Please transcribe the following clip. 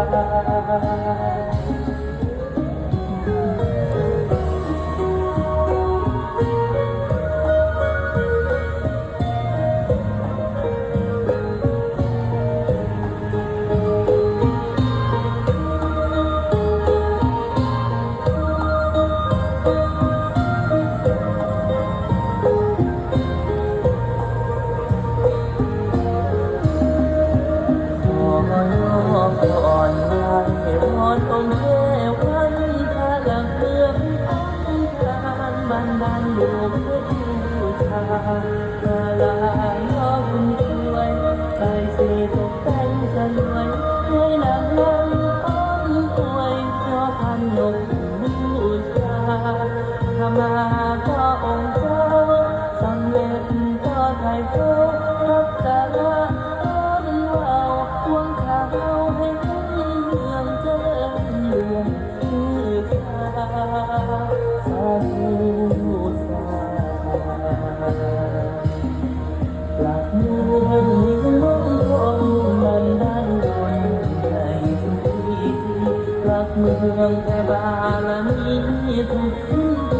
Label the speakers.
Speaker 1: า มาก็องค์เจ้าสำเร็จก็ไทยโตสักการะเราควงเขาให้เมืองเจริญเรืองชื่สาสาธุสาหลักเมืองมีมงคลบันดาลดลใจสุขีหลักเมืองแต่บารมีทุกที